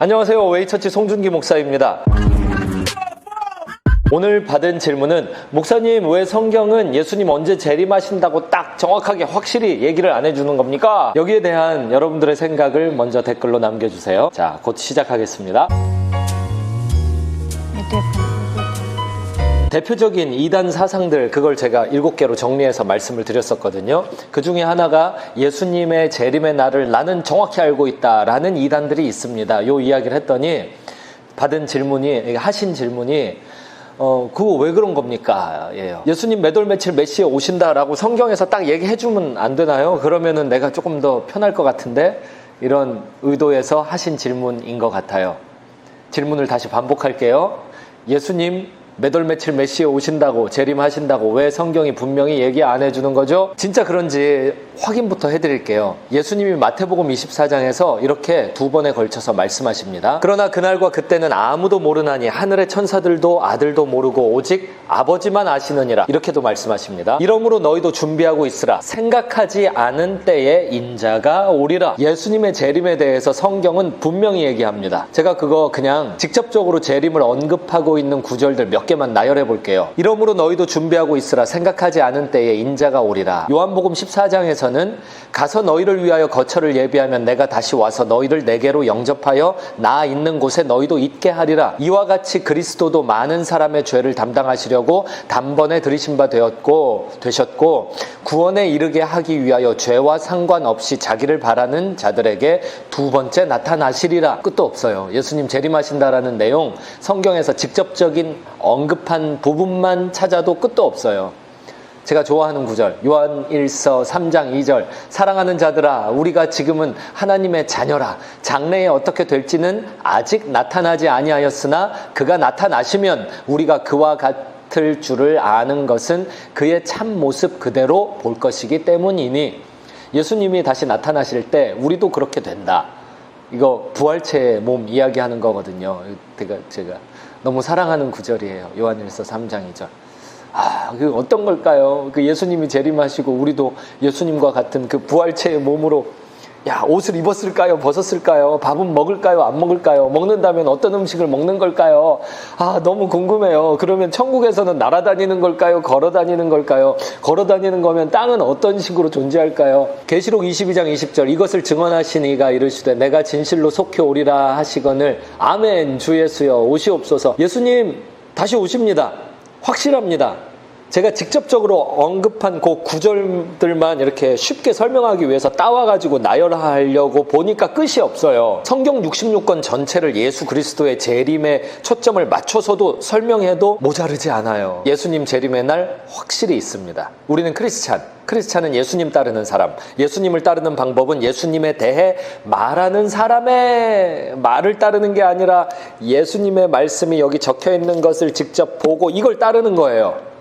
안녕하세요. 웨이처치 송준기 목사입니다. 오늘 받은 질문은 목사님 왜 성경은 예수님 언제 재림하신다고 딱 정확하게 확실히 얘기를 안 해주는 겁니까? 여기에 대한 여러분들의 생각을 먼저 댓글로 남겨주세요. 자, 곧 시작하겠습니다. 대표적인 이단 사상들 그걸 제가 일곱 개로 정리해서 말씀을 드렸었거든요. 그 중에 하나가 예수님의 재림의 날을 나는 정확히 알고 있다라는 이단들이 있습니다. 요 이야기를 했더니 받은 질문이 하신 질문이 어 그거 왜 그런 겁니까? 예요. 예수님 몇월 며칠 몇 시에 오신다라고 성경에서 딱 얘기해 주면 안 되나요? 그러면은 내가 조금 더 편할 것 같은데 이런 의도에서 하신 질문인 것 같아요. 질문을 다시 반복할게요. 예수님 몇월 며칠 몇 시에 오신다고 재림하신다고 왜 성경이 분명히 얘기 안 해주는 거죠? 진짜 그런지 확인부터 해드릴게요. 예수님이 마태복음 24장에서 이렇게 두 번에 걸쳐서 말씀하십니다. 그러나 그날과 그때는 아무도 모르나니 하늘의 천사들도 아들도 모르고 오직 아버지만 아시느니라 이렇게도 말씀하십니다. 이러므로 너희도 준비하고 있으라 생각하지 않은 때에 인자가 오리라 예수님의 재림에 대해서 성경은 분명히 얘기합니다. 제가 그거 그냥 직접적으로 재림을 언급하고 있는 구절들 몇 개만 나열해 볼게요. 이러므로 너희도 준비하고 있으라 생각하지 않은 때에 인자가 오리라. 요한복음 14장에서는 가서 너희를 위하여 거처를 예비하면 내가 다시 와서 너희를 내게로 영접하여 나 있는 곳에 너희도 있게 하리라. 이와 같이 그리스도도 많은 사람의 죄를 담당하시려고 단번에 들이신 바 되었고 되셨고 구원에 이르게 하기 위하여 죄와 상관없이 자기를 바라는 자들에게 두 번째 나타나시리라. 끝도 없어요. 예수님 재림하신다라는 내용 성경에서 직접적인 언급한 부분만 찾아도 끝도 없어요. 제가 좋아하는 구절 요한 1서 3장 2절 사랑하는 자들아 우리가 지금은 하나님의 자녀라 장래에 어떻게 될지는 아직 나타나지 아니하였으나 그가 나타나시면 우리가 그와 같을 줄을 아는 것은 그의 참 모습 그대로 볼 것이기 때문이니 예수님이 다시 나타나실 때 우리도 그렇게 된다. 이거 부활체의 몸 이야기하는 거거든요. 제가 제가 너무 사랑하는 구절이에요. 요한일서 3장 2절. 아, 그 어떤 걸까요? 그 예수님이 재림하시고 우리도 예수님과 같은 그 부활체의 몸으로 야, 옷을 입었을까요? 벗었을까요? 밥은 먹을까요? 안 먹을까요? 먹는다면 어떤 음식을 먹는 걸까요? 아, 너무 궁금해요. 그러면 천국에서는 날아다니는 걸까요? 걸어 다니는 걸까요? 걸어 다니는 거면 땅은 어떤 식으로 존재할까요? 계시록 22장 20절 이것을 증언하신 이가 이르시되 내가 진실로 속히 오리라 하시거늘 아멘 주 예수여 오시옵소서. 예수님 다시 오십니다. 확실합니다. 제가 직접적으로 언급한 그 구절들만 이렇게 쉽게 설명하기 위해서 따와가지고 나열하려고 보니까 끝이 없어요. 성경 66권 전체를 예수 그리스도의 재림에 초점을 맞춰서도 설명해도 모자르지 않아요. 예수님 재림의 날 확실히 있습니다. 우리는 크리스찬. 크리스찬은 예수님 따르는 사람. 예수님을 따르는 방법은 예수님에 대해 말하는 사람의 말을 따르는 게 아니라 예수님의 말씀이 여기 적혀 있는 것을 직접 보고 이걸 따르는 거예요.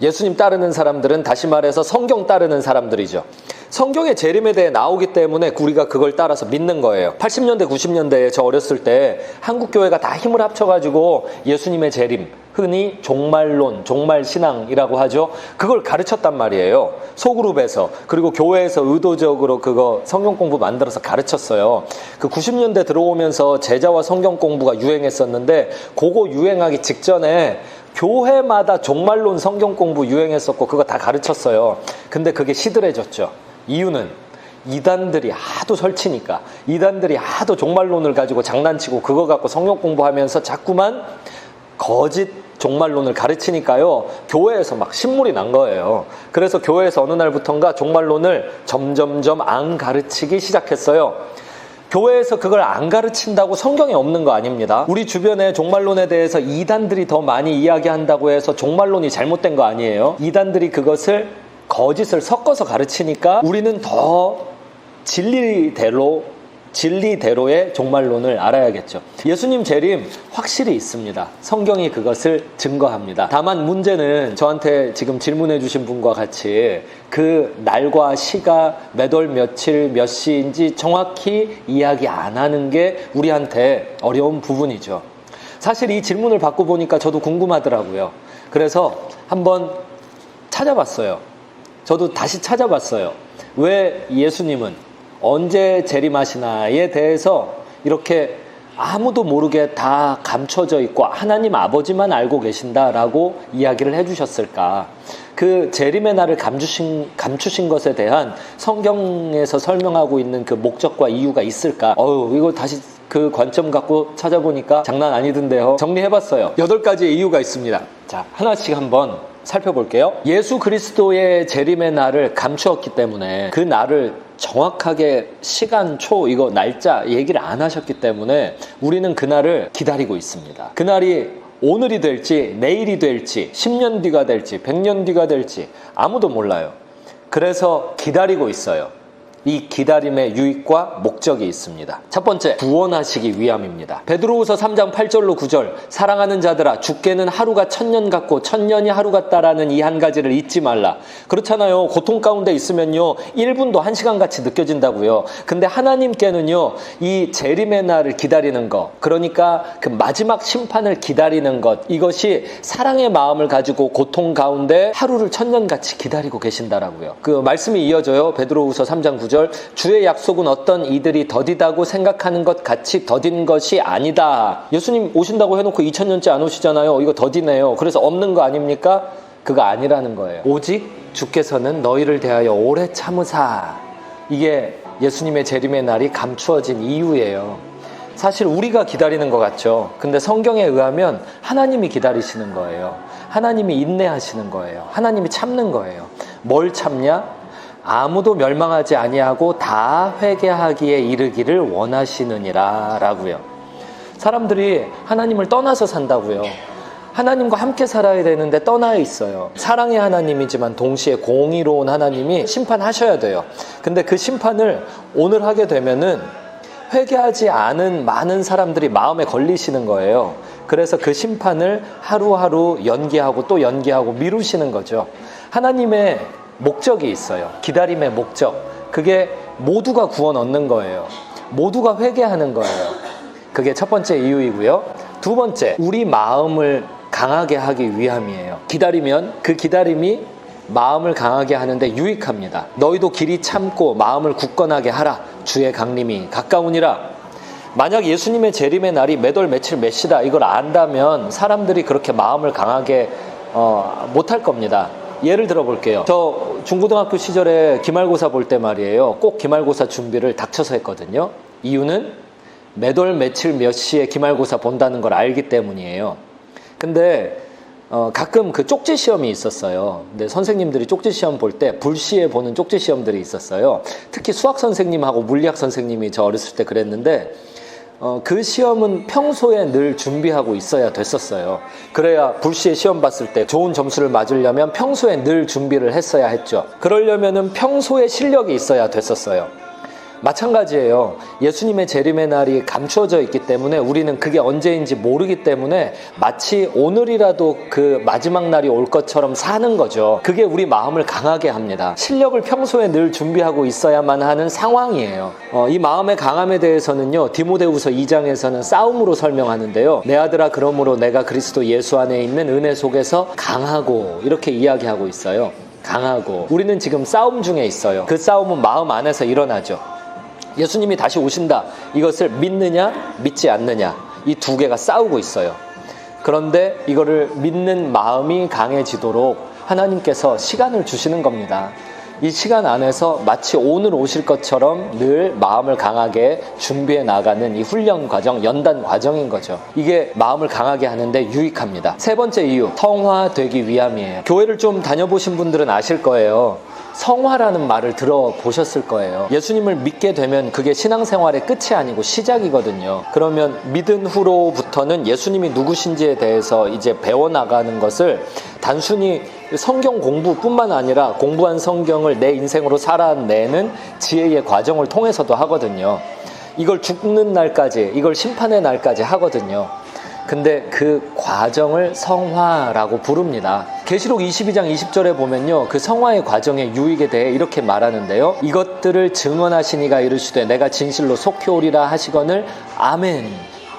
예수님 따르는 사람들은 다시 말해서 성경 따르는 사람들이죠. 성경의 재림에 대해 나오기 때문에 우리가 그걸 따라서 믿는 거예요. 80년대, 90년대에 저 어렸을 때 한국 교회가 다 힘을 합쳐가지고 예수님의 재림, 흔히 종말론, 종말신앙이라고 하죠. 그걸 가르쳤단 말이에요. 소그룹에서. 그리고 교회에서 의도적으로 그거 성경 공부 만들어서 가르쳤어요. 그 90년대 들어오면서 제자와 성경 공부가 유행했었는데, 그거 유행하기 직전에 교회마다 종말론 성경 공부 유행했었고, 그거 다 가르쳤어요. 근데 그게 시들해졌죠. 이유는 이단들이 하도 설치니까 이단들이 하도 종말론을 가지고 장난치고 그거 갖고 성경 공부하면서 자꾸만 거짓 종말론을 가르치니까요 교회에서 막 신물이 난 거예요 그래서 교회에서 어느 날부턴가 종말론을 점점점 안 가르치기 시작했어요 교회에서 그걸 안 가르친다고 성경에 없는 거 아닙니다. 우리 주변에 종말론에 대해서 이단들이 더 많이 이야기한다고 해서 종말론이 잘못된 거 아니에요. 이단들이 그것을 거짓을 섞어서 가르치니까 우리는 더 진리대로 진리대로의 종말론을 알아야겠죠. 예수님 재림 확실히 있습니다. 성경이 그것을 증거합니다. 다만 문제는 저한테 지금 질문해 주신 분과 같이 그 날과 시가 몇 월 며칠 몇 시인지 정확히 이야기 안 하는 게 우리한테 어려운 부분이죠. 사실 이 질문을 받고 보니까 저도 궁금하더라고요. 그래서 한번 찾아봤어요. 저도 다시 찾아봤어요. 왜 예수님은 언제 재림하시나에 대해서 이렇게 아무도 모르게 다 감춰져 있고 하나님 아버지만 알고 계신다라고 이야기를 해주셨을까? 그 재림의 날을 감추신, 감추신 것에 대한 성경에서 설명하고 있는 그 목적과 이유가 있을까? 어우, 이거 다시 그 관점 갖고 찾아보니까 장난 아니던데요. 정리해봤어요. 여덟 가지의 이유가 있습니다. 자, 하나씩 한번 살펴볼게요. 예수 그리스도의 재림의 날을 감추었기 때문에 그 날을 정확하게 시간, 초, 이거 날짜 얘기를 안 하셨기 때문에 우리는 그날을 기다리고 있습니다. 그날이 오늘이 될지, 내일이 될지, 10년 뒤가 될지, 100년 뒤가 될지 아무도 몰라요. 그래서 기다리고 있어요. 이 기다림의 유익과 목적이 있습니다. 첫 번째, 구원하시기 위함입니다. 베드로후서 3장 8절로 9절, 사랑하는 자들아, 죽게는 하루가 천년 같고 천년이 하루 같다라는 이 한 가지를 잊지 말라. 그렇잖아요. 고통 가운데 있으면요, 1분도 1시간 같이 느껴진다고요. 근데 하나님께는요, 이 재림의 날을 기다리는 것, 그러니까 그 마지막 심판을 기다리는 것, 이것이 사랑의 마음을 가지고 고통 가운데 하루를 천년 같이 기다리고 계신다라고요. 그 말씀이 이어져요. 베드로후서 3장 9절. 주의 약속은 어떤 이들이 더디다고 생각하는 것 같이 더딘 것이 아니다. 예수님 오신다고 해놓고 2000년째 안 오시잖아요. 이거 더디네요. 그래서 없는 거 아닙니까? 그거 아니라는 거예요. 오직 주께서는 너희를 대하여 오래 참으사. 이게 예수님의 재림의 날이 감추어진 이유예요. 사실 우리가 기다리는 것 같죠. 근데 성경에 의하면 하나님이 기다리시는 거예요. 하나님이 인내하시는 거예요. 하나님이 참는 거예요. 뭘 참냐? 아무도 멸망하지 아니하고 다 회개하기에 이르기를 원하시느니라라고요. 사람들이 하나님을 떠나서 산다고요. 하나님과 함께 살아야 되는데 떠나 있어요. 사랑의 하나님이지만 동시에 공의로운 하나님이 심판하셔야 돼요. 근데 그 심판을 오늘 하게 되면은 회개하지 않은 많은 사람들이 마음에 걸리시는 거예요. 그래서 그 심판을 하루하루 연기하고 또 연기하고 미루시는 거죠. 하나님의 목적이 있어요. 기다림의 목적. 그게 모두가 구원 얻는 거예요. 모두가 회개하는 거예요. 그게 첫 번째 이유이고요. 두 번째, 우리 마음을 강하게 하기 위함이에요. 기다리면 그 기다림이 마음을 강하게 하는데 유익합니다. 너희도 길이 참고 마음을 굳건하게 하라. 주의 강림이 가까우니라. 만약 예수님의 재림의 날이 몇월 며칠 몇 시다 이걸 안다면 사람들이 그렇게 마음을 강하게 어, 못할 겁니다. 예를 들어 볼게요. 저 중고등학교 시절에 기말고사 볼 때 말이에요. 꼭 기말고사 준비를 닥쳐서 했거든요. 이유는 몇월 며칠 몇 시에 기말고사 본다는 걸 알기 때문이에요. 근데 어, 가끔 그 쪽지 시험이 있었어요. 근데 선생님들이 쪽지 시험 볼 때 불시에 보는 쪽지 시험들이 있었어요. 특히 수학 선생님하고 물리학 선생님이 저 어렸을 때 그랬는데 어, 그 시험은 평소에 늘 준비하고 있어야 됐었어요. 그래야 불시에 시험 봤을 때 좋은 점수를 맞으려면 평소에 늘 준비를 했어야 했죠. 그러려면은 평소에 실력이 있어야 됐었어요. 마찬가지예요. 예수님의 재림의 날이 감추어져 있기 때문에 우리는 그게 언제인지 모르기 때문에 마치 오늘이라도 그 마지막 날이 올 것처럼 사는 거죠. 그게 우리 마음을 강하게 합니다. 실력을 평소에 늘 준비하고 있어야만 하는 상황이에요. 어, 이 마음의 강함에 대해서는요, 디모데후서 2장에서는 싸움으로 설명하는데요. 내 아들아, 그러므로 내가 그리스도 예수 안에 있는 은혜 속에서 강하고 이렇게 이야기하고 있어요. 강하고 우리는 지금 싸움 중에 있어요. 그 싸움은 마음 안에서 일어나죠. 예수님이 다시 오신다. 이것을 믿느냐, 믿지 않느냐. 이 두 개가 싸우고 있어요. 그런데 이거를 믿는 마음이 강해지도록 하나님께서 시간을 주시는 겁니다. 이 시간 안에서 마치 오늘 오실 것처럼 늘 마음을 강하게 준비해 나가는 이 훈련 과정, 연단 과정인 거죠. 이게 마음을 강하게 하는데 유익합니다. 세 번째 이유, 성화되기 위함이에요. 교회를 좀 다녀보신 분들은 아실 거예요. 성화라는 말을 들어보셨을 거예요. 예수님을 믿게 되면 그게 신앙생활의 끝이 아니고 시작이거든요. 그러면 믿은 후로부터는 예수님이 누구신지에 대해서 이제 배워나가는 것을 단순히 성경 공부뿐만 아니라 공부한 성경을 내 인생으로 살아내는 지혜의 과정을 통해서도 하거든요. 이걸 죽는 날까지, 이걸 심판의 날까지 하거든요. 근데 그 과정을 성화라고 부릅니다. 계시록 22장 20절에 보면요. 그 성화의 과정의 유익에 대해 이렇게 말하는데요. 이것들을 증언하시니가 이르시되 내가 진실로 속히 오리라 하시거늘 아멘.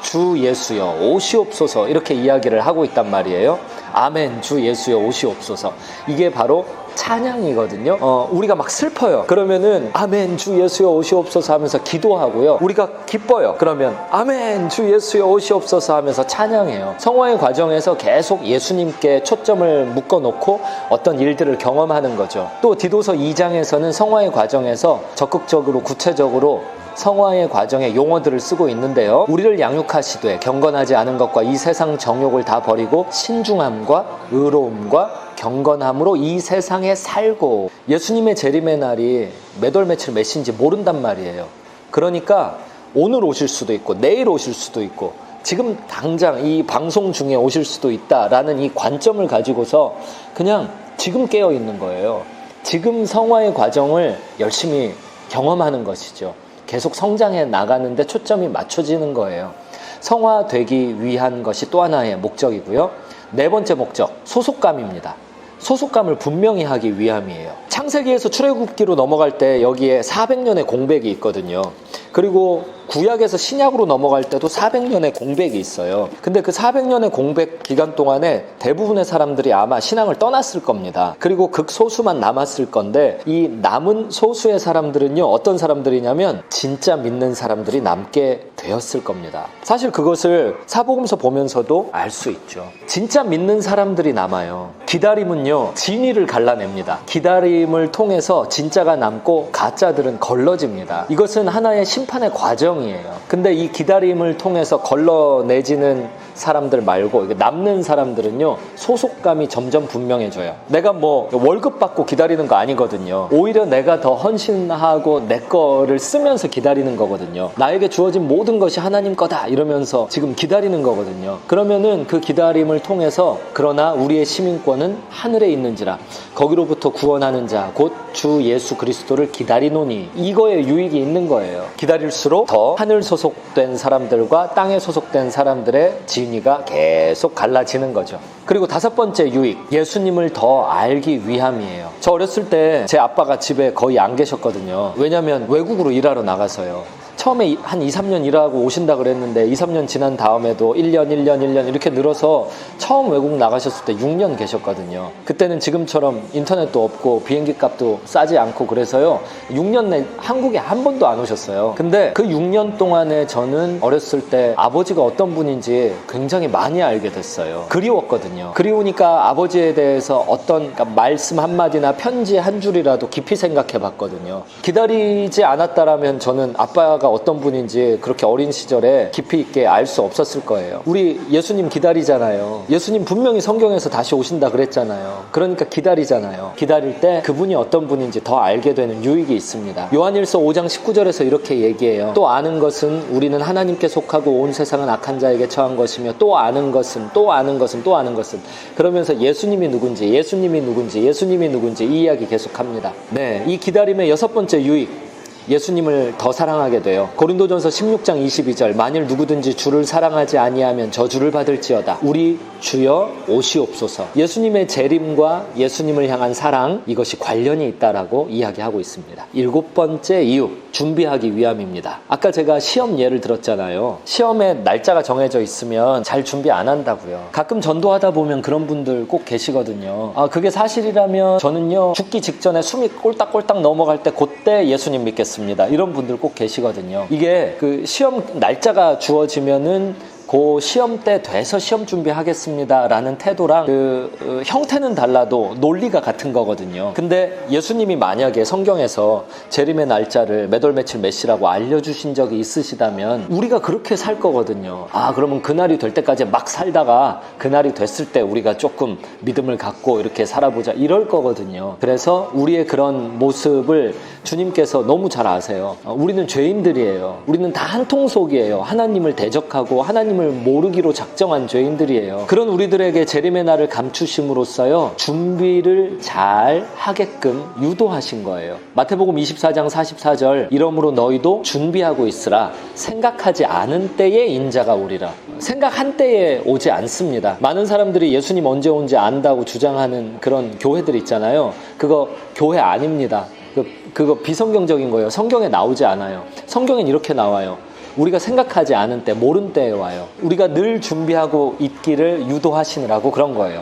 주 예수여 오시옵소서 이렇게 이야기를 하고 있단 말이에요. 아멘 주 예수여 오시옵소서. 이게 바로 찬양이거든요. 어, 우리가 막 슬퍼요. 그러면은 아멘 주 예수여 오시옵소서 하면서 기도하고요. 우리가 기뻐요. 그러면 아멘 주 예수여 오시옵소서 하면서 찬양해요. 성화의 과정에서 계속 예수님께 초점을 묶어 놓고 어떤 일들을 경험하는 거죠. 또 디도서 2장에서는 성화의 과정에서 적극적으로 구체적으로 성화의 과정에 용어들을 쓰고 있는데요. 우리를 양육하시되 경건하지 않은 것과 이 세상 정욕을 다 버리고 신중함과 의로움과 경건함으로 이 세상에 살고 예수님의 재림의 날이 몇월 며칠 몇인지 모른단 말이에요. 그러니까 오늘 오실 수도 있고 내일 오실 수도 있고 지금 당장 이 방송 중에 오실 수도 있다라는 이 관점을 가지고서 그냥 지금 깨어 있는 거예요. 지금 성화의 과정을 열심히 경험하는 것이죠. 계속 성장해 나가는데 초점이 맞춰지는 거예요. 성화되기 위한 것이 또 하나의 목적이고요. 네 번째 목적, 소속감입니다. 소속감을 분명히 하기 위함이에요. 창세기에서 출애굽기로 넘어갈 때 여기에 400년의 공백이 있거든요. 그리고 구약에서 신약으로 넘어갈 때도 400년의 공백이 있어요. 근데 그 400년의 공백 기간 동안에 대부분의 사람들이 아마 신앙을 떠났을 겁니다. 그리고 극소수만 남았을 건데 이 남은 소수의 사람들은요, 어떤 사람들이냐면 진짜 믿는 사람들이 남게 되었을 겁니다. 사실 그것을 사복음서 보면서도 알 수 있죠. 진짜 믿는 사람들이 남아요. 기다림은요, 진위를 갈라냅니다. 기다림을 통해서 진짜가 남고 가짜들은 걸러집니다. 이것은 하나의 심판의 과정 이에요. 근데 이 기다림을 통해서 걸러내지는 사람들 말고 남는 사람들은요 소속감이 점점 분명해져요. 내가 뭐 월급 받고 기다리는 거 아니거든요. 오히려 내가 더 헌신하고 내 거를 쓰면서 기다리는 거거든요. 나에게 주어진 모든 것이 하나님 거다 이러면서 지금 기다리는 거거든요. 그러면은 그 기다림을 통해서 그러나 우리의 시민권은 하늘에 있는지라 거기로부터 구원하는 자 곧 주 예수 그리스도를 기다리노니 이거에 유익이 있는 거예요. 기다릴수록 더 하늘 소속된 사람들과 땅에 소속된 사람들의 진 위가 계속 갈라지는 거죠. 그리고 다섯 번째 유익, 예수님을 더 알기 위함이에요. 저 어렸을 때 제 아빠가 집에 거의 안 계셨거든요. 왜냐면 외국으로 일하러 나가서요. 처음에 한 2, 3년 일하고 오신다 그랬는데 2, 3년 지난 다음에도 1년, 1년, 1년 이렇게 늘어서 처음 외국 나가셨을 때 6년 계셨거든요. 그때는 지금처럼 인터넷도 없고 비행기 값도 싸지 않고 그래서요. 6년 내 한국에 한 번도 안 오셨어요. 근데 그 6년 동안에 저는 어렸을 때 아버지가 어떤 분인지 굉장히 많이 알게 됐어요. 그리웠거든요. 그리우니까 아버지에 대해서 어떤 그러니까 말씀 한마디나 편지 한 줄이라도 깊이 생각해 봤거든요. 기다리지 않았다라면 저는 아빠가 어떤 분인지 그렇게 어린 시절에 깊이 있게 알 수 없었을 거예요. 우리 예수님 기다리잖아요. 예수님 분명히 성경에서 다시 오신다 그랬잖아요. 그러니까 기다리잖아요. 기다릴 때 그분이 어떤 분인지 더 알게 되는 유익이 있습니다. 요한일서 5장 19절에서 이렇게 얘기해요. 또 아는 것은 우리는 하나님께 속하고 온 세상은 악한 자에게 처한 것이며 또 아는 것은 또 아는 것은 또 아는 것은 그러면서 예수님이 누군지 예수님이 누군지 예수님이 누군지 이 이야기 계속합니다. 네, 이 기다림의 여섯 번째 유익 예수님을 더 사랑하게 돼요. 고린도전서 16장 22절 만일 누구든지 주를 사랑하지 아니하면 저주를 받을지어다. 우리 주여 오시옵소서. 예수님의 재림과 예수님을 향한 사랑 이것이 관련이 있다라고 이야기하고 있습니다. 일곱 번째 이유 준비하기 위함입니다. 아까 제가 시험 예를 들었잖아요. 시험에 날짜가 정해져 있으면 잘 준비 안 한다고요. 가끔 전도하다 보면 그런 분들 꼭 계시거든요. 아 그게 사실이라면 저는요 죽기 직전에 숨이 꼴딱꼴딱 넘어갈 때 그때 예수님 믿겠습니다. 이런 분들 꼭 계시거든요. 이게 그 시험 날짜가 주어지면은 그 시험 때 돼서 시험 준비하겠습니다라는 태도랑 그 어, 형태는 달라도 논리가 같은 거거든요. 근데 예수님이 만약에 성경에서 재림의 날짜를 몇월 며칠 몇 시라고 알려주신 적이 있으시다면 우리가 그렇게 살 거거든요. 아 그러면 그날이 될 때까지 막 살다가 그날이 됐을 때 우리가 조금 믿음을 갖고 이렇게 살아보자 이럴 거거든요. 그래서 우리의 그런 모습을 주님께서 너무 잘 아세요. 어, 우리는 죄인들이에요. 우리는 다 한 통속이에요. 하나님을 대적하고 하나님 을 모르기로 작정한 죄인들이에요. 그런 우리들에게 재림의 날을 감추심으로써요. 준비를 잘 하게끔 유도하신 거예요. 마태복음 24장 44절 이러므로 너희도 준비하고 있으라 생각하지 않은 때에 인자가 오리라. 생각한 때에 오지 않습니다. 많은 사람들이 예수님 언제 온지 안다고 주장하는 그런 교회들 있잖아요. 그거 교회 아닙니다. 그, 그거 비성경적인 거예요. 성경에 나오지 않아요. 성경엔 이렇게 나와요. 우리가 생각하지 않은 때, 모른 때에 와요. 우리가 늘 준비하고 있기를 유도하시느라고 그런 거예요.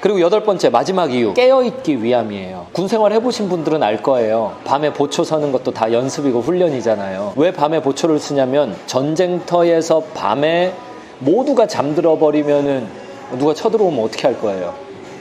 그리고 여덟 번째 마지막 이유 깨어있기 위함이에요 군 생활 해보신 분들은 알 거예요 밤에 보초 서는 것도 다 연습이고 훈련이잖아요 왜 밤에 보초를 쓰냐면 전쟁터에서 밤에 모두가 잠들어 버리면은 누가 쳐들어오면 어떻게 할 거예요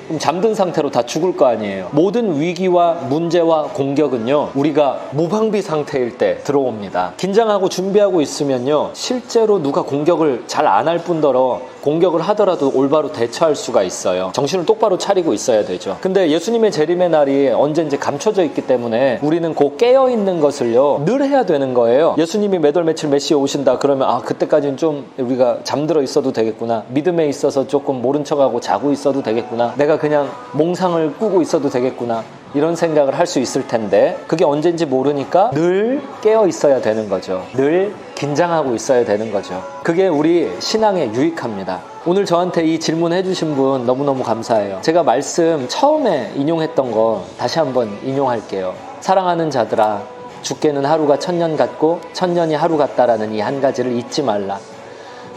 그럼 잠든 상태로 다 죽을 거 아니에요. 모든 위기와 문제와 공격은요, 우리가 무방비 상태일 때 들어옵니다. 긴장하고 준비하고 있으면요, 실제로 누가 공격을 잘 안 할 뿐더러 공격을 하더라도 올바로 대처할 수가 있어요. 정신을 똑바로 차리고 있어야 되죠. 근데 예수님의 재림의 날이 언제인지 감춰져 있기 때문에 우리는 곧 깨어 있는 것을요, 늘 해야 되는 거예요. 예수님이 몇월 며칠 몇 시에 오신다 그러면 아, 그때까지는 좀 우리가 잠들어 있어도 되겠구나. 믿음에 있어서 조금 모른 척하고 자고 있어도 되겠구나. 내가 그냥 몽상을 꾸고 있어도 되겠구나. 이런 생각을 할 수 있을 텐데 그게 언젠지 모르니까 늘 깨어 있어야 되는 거죠. 늘 긴장하고 있어야 되는 거죠. 그게 우리 신앙에 유익합니다. 오늘 저한테 이 질문 해주신 분 너무너무 감사해요. 제가 말씀 처음에 인용했던 거 다시 한번 인용할게요. 사랑하는 자들아, 죽게는 하루가 천년 같고 천년이 하루 같다라는 이 한 가지를 잊지 말라.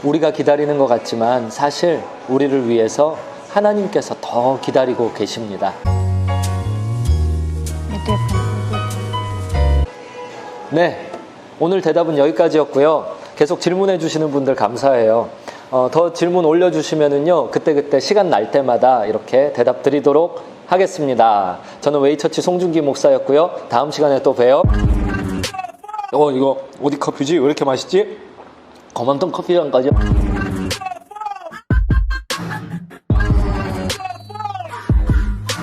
우리가 기다리는 것 같지만 사실 우리를 위해서 하나님께서 더 기다리고 계십니다. 네, 오늘 대답은 여기까지였고요. 계속 질문해 주시는 분들 감사해요. 어, 더 질문 올려주시면은요, 그때그때 시간 날 때마다 이렇게 대답 드리도록 하겠습니다. 저는 웨이처치 송중기 목사였고요. 다음 시간에 또 봬요. 어, 이거 어디 커피지? 왜 이렇게 맛있지? 거만동 커피랑 까지